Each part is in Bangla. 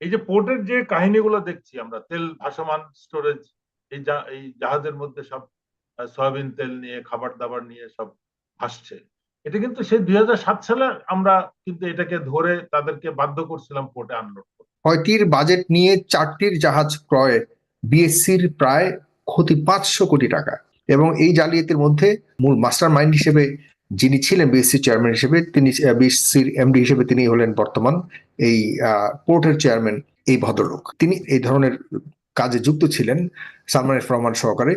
এই যে পোর্টের যে কাহিনীগুলো দেখছি আমরা, তেল ভাসমান স্টোরেজ এই এই জাহাজের মধ্যে সব সয়াবিন তেল নিয়ে, খাবার দাবার নিয়ে সব ভাসছে। এটা কিন্তু সেই দুই সাত সালে আমরা কিন্তু এটাকে ধরে তাদেরকে বাধ্য করছিলাম পোর্টে আনলোড ছয়টির বাজেট নিয়ে চারটির জাহাজ ক্রয়ে বিএসসির প্রায় ক্ষতি পাঁচশো কোটি টাকা। এবং এই জালিয়াতির মধ্যে মূল মাস্টার মাইন্ড হিসেবে যিনি ছিলেন বিএসসি চেয়ারম্যান হিসেবে, তিনি বিএসসির এমডি হিসেবে তিনি হলেন বর্তমান এই পোর্টের চেয়ারম্যান এই ভদ্রলোক। তিনি এই ধরনের কাজে যুক্ত ছিলেন সালমান রহমান সহকারে।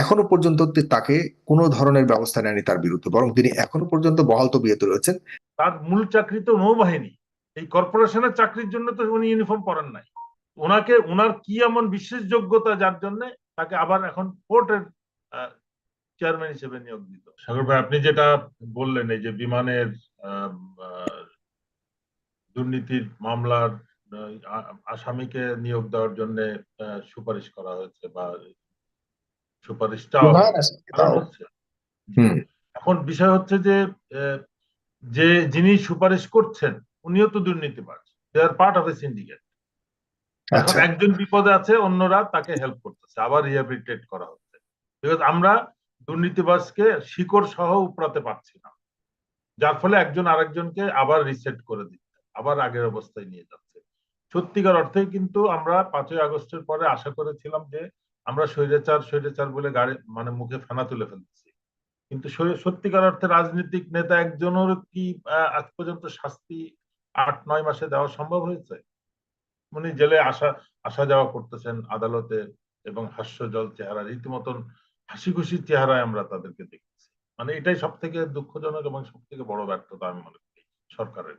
এখনও পর্যন্ত তাকে কোনো ধরনের ব্যবস্থা নেয়নি তার বিরুদ্ধে, বরং তিনি এখনও পর্যন্ত বহাল তবিয়তে রয়েছেন। তার মূল চাকরি তো নৌবাহিনী, এই কর্পোরেশনের চাকরির জন্য তো উনি ইউনিফর্ম পরেন নাই। ওনাকে, ওনার কি এমন বিশেষ যোগ্যতা যার জন্য তাকে আবার এখন পোর্টের চেয়ারম্যান হিসেবে নিয়োগ দিত। সাগর ভাই আপনি যেটা বললেন এই যে বিমানের দুর্নীতির মামলার আসামিকে নিয়োগ দেওয়ার জন্য সুপারিশ করা হয়েছে বা সুপারিশটা এখন বিষয় হচ্ছে যে আহ, যে যিনি সুপারিশ করছেন উনিও তো দুর্নীতিবাজ। They are part of a syndicate এখন আচ্ছা। একজন বিপদে আছে অন্যরা তাকে হেল্প করতেছে আবার রিহ্যাবিলিটেট করা হচ্ছে। বিকজ আমরা দুর্নীতিবাজকে শিকড় সহ উপরাতে পারছি না। যার ফলে একজন আরেকজনকে আবার রিসেট করে দিচ্ছে, আবার আগের অবস্থায় নিয়ে যাচ্ছে। সত্যিকার অর্থে কিন্তু আমরা পাঁচই আগস্টের পরে আশা করেছিলাম যে আমরা স্বৈরাচার স্বৈরাচার বলে গাড়ি মানে মুখে ফেনা তুলে ফেলতেছি কিন্তু সত্যিকার অর্থে রাজনৈতিক নেতা একজনের কি আজ পর্যন্ত শাস্তি আট, নয় মাসে দেওয়া সম্ভব হয়েছে? উনি জেলে আসা আসা যাওয়া করতেছেন আদালতে এবং হাস্যজল চেহারা, রীতিমতন হাসি খুশি চেহারায় আমরা তাদেরকে দেখতেছি মানে এটাই সব থেকে দুঃখজনক এবং সব থেকে বড় ব্যর্থতা আমি মনে করি সরকারের।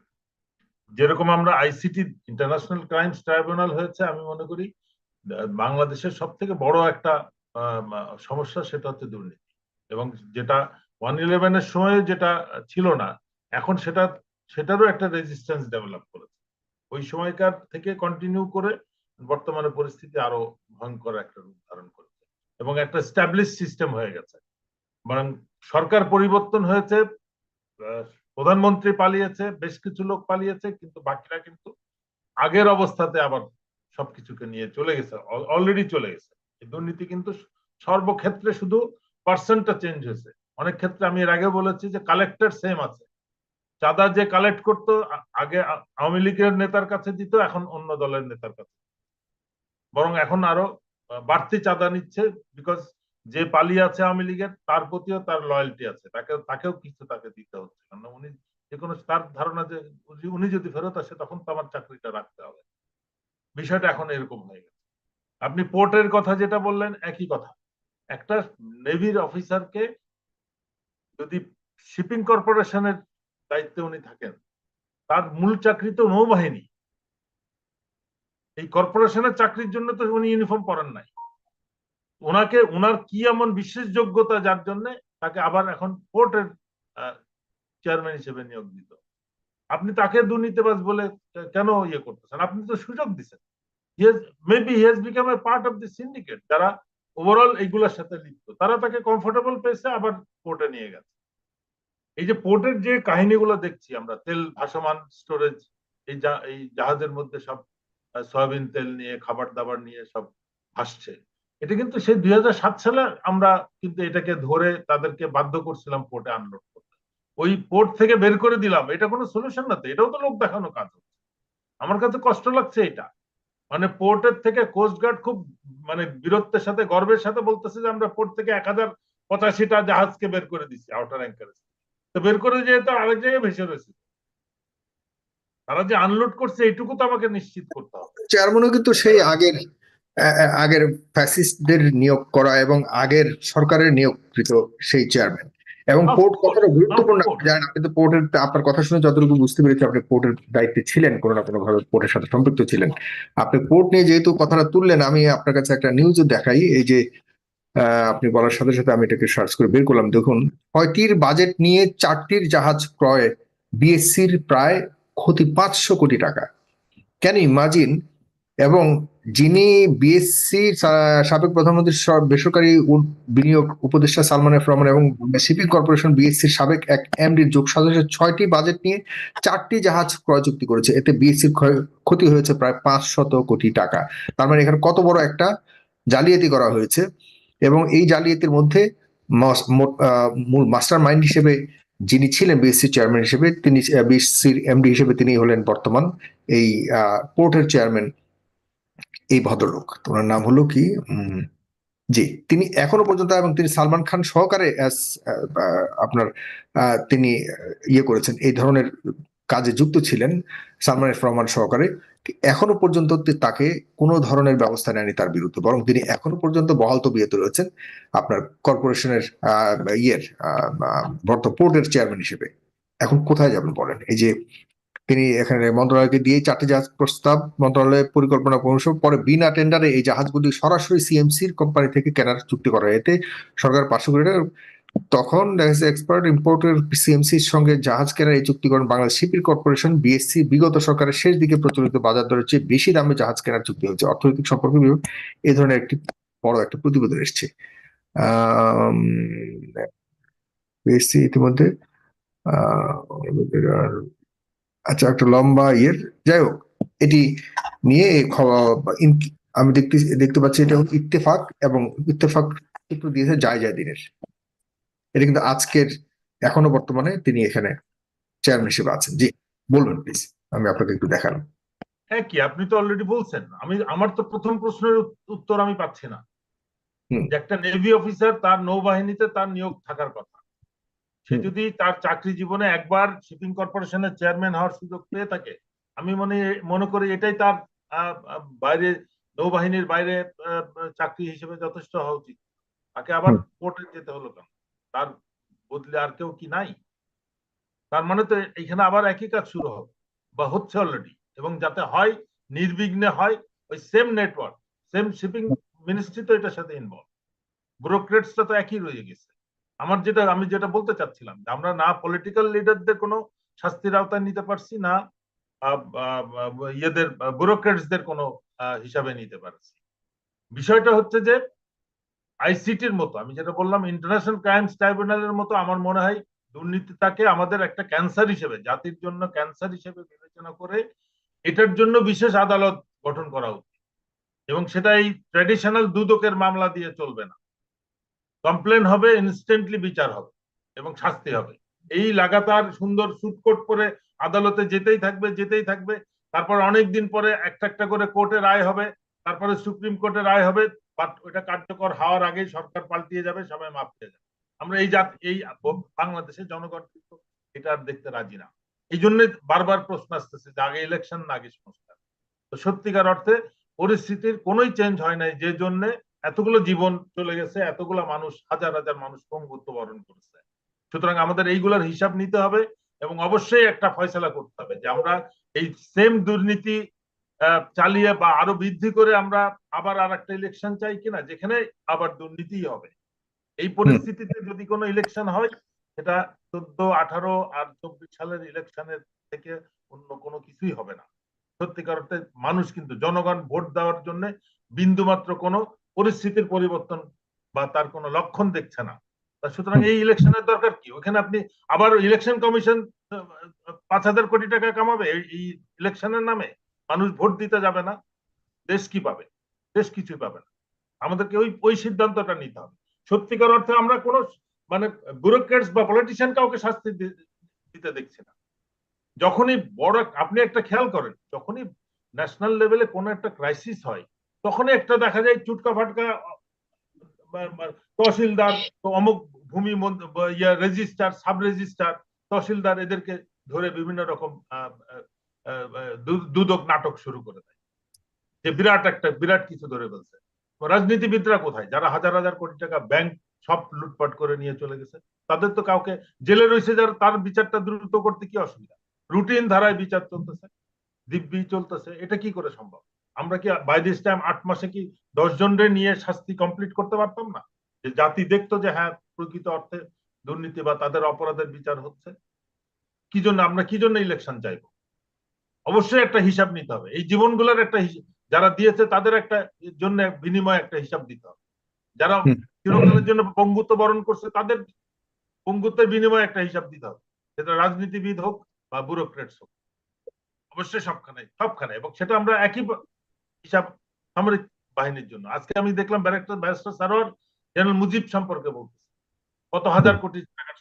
যেরকম আমরা আইসিটি, ইন্টারন্যাশনাল ক্রাইমস ট্রাইব্যুনাল হয়েছে, আমি মনে করি, বাংলাদেশের সব থেকে বড় একটা সমস্যা সেটা হচ্ছে দুর্নীতি। এবং যেটা ওয়ান ইলেভেনের সময় যেটা ছিল না, এখন সেটা, সেটারও একটা রেজিস্ট্যান্স ডেভেলপ করেছে। ওই সময়কার থেকে কন্টিনিউ করে বর্তমানে পরিস্থিতি আরও ভয়ঙ্কর একটা রূপ ধারণ করেছে। এবং একটা স্ট্যাবলিশ সিস্টেম হয়ে গেছে। বরং সরকার পরিবর্তন হয়েছে প্রধানমন্ত্রী পালিয়েছে, বেশ কিছু লোক পালিয়েছে, কিন্তু বাকিরা কিন্তু আগের অবস্থাতে আবার সবকিছুকে নিয়ে চলে গেছে অলরেডি চলে গেছে। দুর্নীতি কিন্তু সর্বক্ষেত্রে শুধু পার্সেন্টটা চেঞ্জ হয়েছে। অনেক ক্ষেত্রে আমি এর আগে বলেছি যে কালেক্টর সেম আছে। চাঁদা যে কালেক্ট করতো আগে আওয়ামী লীগের নেতার কাছে দিত, এখন অন্য দলের নেতার কাছে। বরং এখন আরও বাড়তি চাঁদা নিচ্ছে বিকজ যে পালিয়ে আছে আওয়ামী লীগের, তার প্রতিও তার লয়্যালটি আছে। তাকে তাকেও কিছু তাকে দিতে হচ্ছে। কারণ উনি যে কোনো তার ধারণা যে উনি যদি ফেরত আসে, তখন তো আমার চাকরিটা রাখতে হবে। বিষয়টা এখন এরকম হয়ে গেছে। আপনি পোর্টের কথা যেটা বললেন, একই কথা। একটা নেভির অফিসারকে যদি শিপিং কর্পোরেশনের দায়িত্বে উনি থাকেন, তার মূল চাকরি তো নৌবাহিনী। এই কর্পোরেশনের চাকরির জন্য তো উনি ইউনিফর্ম পরেন নাই। ওনাকে ওনার কি এমন বিশেষ যোগ্যতা যার জন্য তাকে আবার এখন পোর্টের চেয়ারম্যান হিসেবে নিয়োগ দিত আপনি তাকে দুর্নীতিবাজ বলে কেন ইয়ে করতেছেন? আপনি তো সুযোগ দিচ্ছেন maybe he has become a part of the syndicate যারা ওভারঅল এইগুলোর সাথে লিপ্ত, তারা তাকে কমফোর্টেবল পেয়েছে আবার পোর্টে নিয়ে গেছে। এই যে পোর্টের যে কাহিনীগুলো দেখছি আমরা, তেল ভাসমান স্টোরেজ এই জাহাজের মধ্যে সব সয়াবিন তেল নিয়ে, খাবার দাবার নিয়ে সব ভাসছে এটা কিন্তু সেই দুই সালে আমরা কিন্তু এটাকে ধরে তাদেরকে বাধ্য করছিলাম পোর্টে আনলোড করতে। ওই পোর্ট থেকে বের করে দিলাম, এটা কোনো সলিউশন না তো, এটাও তো লোক দেখানো কাজ হচ্ছে। আমার কাছে কষ্ট লাগছে এটা। মানে পোর্টের থেকে কোস্টগার্ড খুব মানে বীরত্বের সাথে, গর্বের সাথে বলতেছে যে আমরা পোর্ট থেকে এক হাজার পঁচাশিটা জাহাজকে বের করে দিচ্ছি আউটার অ্যাঙ্কারে তো বের করে যেহেতু আরেক জায়গায় ভেসে রয়েছে। তারা যে আনলোড করছে এইটুকু তো আমাকে নিশ্চিত করতে হবে। চেয়ারম্যানও কিন্তু সেই আগের আগের ফ্যাসিস্টদের নিয়োগ করা এবং আগের সরকারের নিয়োগকৃত সেই চেয়ারম্যান এবং পোর্ট কতটা গুরুত্বপূর্ণ. জানেন আপনি তো পোর্টের আপনার কথা শুনে যতটুকু বুঝতে পেরেছি আপনি পোর্টের দায়িত্বে ছিলেন কোনো না কোনো ভাবে পোর্টের সাথে সম্পৃক্ত ছিলেন। আপনি পোর্ট নিয়ে যেহেতু কথাটা তুললেন আমি আপনার কাছে একটা নিউজও দেখাই এই যে আহ, আপনি বলার সাথে সাথে আমি এটাকে সার্চ করে বের করলাম। দেখুন ছয়টির বাজেট নিয়ে চারটির জাহাজ ক্রয়ে বিএসসির প্রায় ক্ষতি পাঁচশো কোটি টাকা। ক্যান ইমাজিন এবং যিনি বিএসসি সাবেক প্রধানমন্ত্রী বেসরকারি বিনিয়োগ উপদেষ্টা সালমান এফ রহমান এবং শিপিং কর্পোরেশন বিএসসির সাবেক এক এমডির যোগ সদস্য ছয়টি বাজেট নিয়ে চারটি জাহাজ ক্রয় চুক্তি করেছে। এতে বিএসসির ক্ষতি হয়েছে প্রায় পাঁচ শত কোটি টাকা। তার মানে এখানে কত বড় একটা জালিয়াতি করা হয়েছে। এবং এই জালিয়াতির মধ্যে মূল মাস্টার মাইন্ড হিসেবে যিনি ছিলেন বিএসসি চেয়ারম্যান হিসেবে, তিনি বিএসসির এমডি হিসেবে তিনি হলেন বর্তমান এই কোর্টের চেয়ারম্যান এই ভদ্রলোক। তোমার নাম হলো কি? জি, তিনি এখনও পর্যন্ত এবং তিনি সালমান খান সহকারে আপনার তিনি ইয়ে করেছেন। এই ধরনের কাজে যুক্ত ছিলেন সালমান রহমান সহকারে, এখনও পর্যন্ত তাকে কোনো ধরনের ব্যবস্থা নেয়নি তার বিরুদ্ধে, বরং তিনি এখনও পর্যন্ত বহাল তো তবিয়তে রয়েছেন আপনার কর্পোরেশনের ইয়ের বর্ত পোর্টের চেয়ারম্যান হিসেবে। এখন কোথায় যাবেন বলেন? এই যে তিনি এখানে মন্ত্রণালয়কে দিয়ে চারটি জাহাজ প্রস্তাব, মন্ত্রণালয়ের পরিকল্পনা কমিশন পরে বিনা টেন্ডারে এই জাহাজগুলি সরাসরি সিএমসির কোম্পানি থেকে কেনার চুক্তি করা এতে সরকার টাকা তখন দেখা যাচ্ছে এক্সপার্ট ইম্পোর্টের সিএমসির সঙ্গে জাহাজ কেনার এই চুক্তি করেন বাংলাদেশ শিপিং কর্পোরেশন বিএসসি বিগত সরকারের শেষ দিকে প্রচলিত বাজার দরের চেয়ে বেশি দামে জাহাজ কেনার চুক্তি হয়েছে। অর্থনৈতিক সম্পর্ক বিভাগ এই ধরনের একটি বড় একটা প্রতিবেদন এসছে। বিএসসি ইতিমধ্যে আচ্ছা একটা লম্বা ইয়ের, যাই হোক, এটি নিয়ে আমি দেখতে দেখতে পাচ্ছি এটা ইত্তেফাক এবং ইত্তেফাক দিয়েছে যায় যায় দিনের। এটা কিন্তু আজকের এখনও বর্তমানে তিনি এখানে চেয়ারম্যান হিসেবে আছেন। জি বলবেন প্লিজ আমি আপনাকে একটু দেখালাম। হ্যাঁ কি আপনি তো অলরেডি বলছেন। আমি আমার তো প্রথম প্রশ্নের উত্তর আমি পাচ্ছি না। যে একটা নেভি অফিসার তার নৌবাহিনীতে তার নিয়োগ থাকার কথা। সে যদি তার চাকরি জীবনে একবার শিপিং কর্পোরেশনের চেয়ারম্যান হওয়ার সুযোগ পেয়ে থাকে আমি মনে মনে করি এটাই তার বাইরে নৌবাহিনীর বাইরে চাকরি হিসেবে যথেষ্ট হওয়া উচিত। তাকে আবার। কোর্টে যেতে হলো কেন? তার বদলে আর কেউ কি নাই? তার মানে তো এখানে আবার একই কাজ শুরু হবে বা হচ্ছে অলরেডি এবং যাতে হয়, নির্বিঘ্নে হয়, ওই same network same shipping ministry তো এটার সাথে ইনভলভ ব্যুরোক্রেটসটা তো একই রয়ে গেছে। আমার যেটা, আমি যেটা বলতে চাচ্ছিলাম, যে আমরা না পলিটিক্যাল লিডারদের কোনো শাস্তির আওতায় নিতে পারছি, না ইয়েদের ব্যুরোক্রেটসদের কোনো হিসাবে নিতে পারছি। বিষয়টা হচ্ছে যে আইসিটির মতো, আমি যেটা বললাম ইন্টারন্যাশনাল ক্রাইমস ট্রাইব্যুনালের মতো আমার মনে হয় দুর্নীতিটাকে আমাদের একটা ক্যান্সার হিসেবে, জাতির জন্য ক্যান্সার হিসেবে বিবেচনা করে এটার জন্য বিশেষ আদালত গঠন করা উচিত। এবং সেটা এই ট্র্যাডিশনাল দুদকের মামলা দিয়ে চলবে না। কমপ্লেন হবে ইনস্ট্যান্টলি বিচার হবে এবং শাস্তি হবে। এই লাগাতার সুন্দর সুটকোট করে আদালতে যেতেই থাকবে যেতেই থাকবে। তারপর অনেক দিন পরে একটা একটা করে কোর্টে রায় হবে, তারপরে সুপ্রিম কোর্টে রায় হবে। ওটা কার্যকর হওয়ার আগেই সরকার পাল্টিয়ে যাবে, সবাই মাপ পেয়ে যাবে। আমরা এই জাত, এই বাংলাদেশের জনগণ কিন্তু এটা আর দেখতে রাজি না। এই জন্য বারবার প্রশ্ন আসতেছে যে আগে ইলেকশন না, আগে সংস্কার। তো সত্যিকার অর্থে পরিস্থিতির কোনোই চেঞ্জ হয় নাই, যে জন্য এতগুলো জীবন চলে গেছে, এতগুলো মানুষ, হাজার হাজার মানুষ পঙ্গুত্ব বরণ করেছে। সুতরাং আমাদের এইগুলোর হিসাব নিতে হবে এবং অবশ্যই একটা ফয়সলা করতে হবে যে আমরা এই সেম দুর্নীতি চালিয়ে বা আরও বৃদ্ধি করে আমরা আবার আর একটা ইলেকশন চাই কিনা যেখানে আবার দুর্নীতি হবে। এই পরিস্থিতিতে যদি কোনো ইলেকশন হয় সেটা চোদ্দ আঠারো আর চব্বিশ সালের ইলেকশনের থেকে অন্য কোনো কিছুই হবে না। সত্যিকার অর্থে মানুষ কিন্তু জনগণ ভোট দেওয়ার জন্য বিন্দুমাত্র কোনো পরিস্থিতির পরিবর্তন বা তার কোনো লক্ষণ দেখছে না। সুতরাং এই ইলেকশনের দরকার কি? ওখানে আপনি আবার ইলেকশন কমিশন পাঁচ হাজার কোটি টাকা কামাবে এই ইলেকশনের নামে? মানুষ ভোট দিতে যাবে না, দেশ কি পাবে? দেশ কিছুই পাবে না। আমাদেরকে ওই ওই সিদ্ধান্তটা নিতে হবে। সত্যিকার অর্থে আমরা কোনো মানে ব্যুরোক্রেটস বা পলিটিশিয়ান কাউকে শাস্তি দিতে দেখছি না। যখনই বড় আপনি একটা খেয়াল করেন, যখনই ন্যাশনাল লেভেলে কোনো একটা ক্রাইসিস হয়, তখনই একটা দেখা যায় চুটকা ফাটকা তহসিলদার অমুক ভূমি রেজিস্ট্রার সাব রেজিস্টার তহসিলদার এদেরকে ধরে বিভিন্ন রকম দুদক নাটক শুরু করে দেয়। যে বিরাট একটা, বিরাট কিছু ধরে ফেলছে রাজনীতিবিদরা কোথায়? যারা হাজার হাজার কোটি টাকা ব্যাংক সব লুটপাট করে নিয়ে চলে গেছে। তাদের তো কাউকে জেলে রয়েছে, যারা, তার বিচারটা দ্রুত করতে কি অসুবিধা? রুটিন ধারায় বিচার চলতেছে, দিব্যি চলতেছে, এটা কি করে সম্ভব? আমরা কি বাই দিস টাইম আট মাসে কি দশ জনরে নিয়ে শাস্তি কমপ্লিট করতে পারতাম না? যে জাতি দেখতো যে হ্যাঁ প্রকৃত অর্থে দুর্নীতি বা তাদের অপরাধের বিচার হচ্ছে। কি জন্য, আমরা কি জন্য ইলেকশন চাইব? অবশ্যই একটা হিসাব নিতে হবে। এই জীবনগুলোর একটা যারা দিয়েছে তাদের একটা জন্য বিনিময় একটা হিসাব দিতে হবে। যারা। চিরকালের জন্য পঙ্গুত্ব বরণ করছে তাদের পঙ্গুত্বের বিনিময়ে একটা হিসাব দিতে হবে। সেটা রাজনীতিবিদ হোক বা ব্যুরোক্রেটস হোক। অবশ্যই সবখানে সবখানে। এবং সেটা আমরা একই হিসাব সামরিক বাহিনীর জন্য। আজকে আমি দেখলাম barrister barrister Sarwar general Mujib সম্পর্কে বলতেছে। কত হাজার কোটি টাকার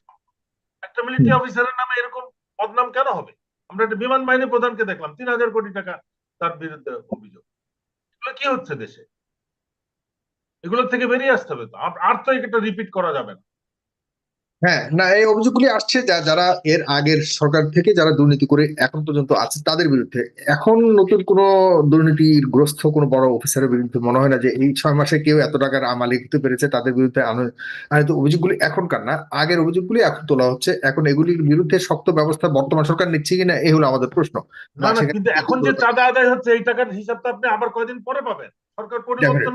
একটা মিলিটারি অফিসারের নামে এরকম বদনাম কেন হবে? আমরা একটা বিমান বাহিনী প্রধানকে দেখলাম, তিন হাজার কোটি টাকা তার বিরুদ্ধে অভিযোগ। এগুলো কি হচ্ছে দেশে? এগুলোর থেকে বেরিয়ে আসতে হবে তো। আর- তো এটা রিপিট করা যাবে না। হ্যাঁ না এই অভিযোগগুলি আসছে যা যারা এর আগের সরকার থেকে যারা দুর্নীতি করে এখন পর্যন্ত আছে তাদের বিরুদ্ধে। এখন নতুন কোনো দুর্নীতির গ্রস্ত কোনো বড় অফিসারের বিরুদ্ধে মনে হয় না যে এই ছয় মাসে কেউ এত টাকার আমালি হতে পেরেছে তাদের বিরুদ্ধে আনো- আনিত অভিযোগগুলি এখনকার না আগের অভিযোগগুলি এখন তোলা হচ্ছে। এখন এগুলির বিরুদ্ধে শক্ত ব্যবস্থা বর্তমান সরকার নিচ্ছে কিনা এই হলো আমাদের প্রশ্ন। কিন্তু এখন যে চাঁদা আদায় হচ্ছে এই টাকার হিসাবটা আপনি আবার কয়দিন পরে পাবেন? সরকার পরিবর্তন।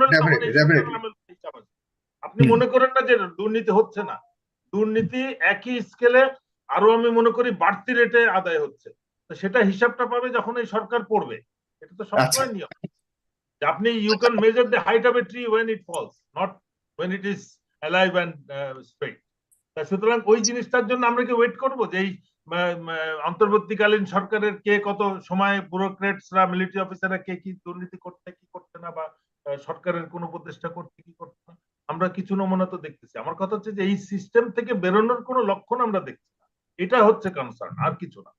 আপনি মনে করেন না যে দুর্নীতি হচ্ছে না? দুর্নীতি একই স্কেলে আরও আমি মনে করি বাড়তি রেটে আদায় হচ্ছে। তো সেটা হিসাবটা পাবে যখন এই সরকার পড়বে। এটা তো আচ্ছা। সবসময় নিয়ম আপনি you can measure the height of a tree when it falls not when it is alive and straight তা সুতরাং ওই জিনিসটার জন্য আমরা কি ওয়েট করব যে এই অন্তর্বর্তীকালীন সরকারের কে কত সময় ব্যুরোক্রেটসরা মিলিটারি অফিসাররা কে কি দুর্নীতি করতে কি করতে না বা সরকারের কোন উপদেষ্টা করতে কি করতে আমরা কিছু নমুনা তো দেখতেছি। আমার কথা হচ্ছে যে, এই সিস্টেম থেকে বেরোনোর কোনো লক্ষণ আমরা দেখছি না। এটা হচ্ছে কনসার্ন আর কিছু না।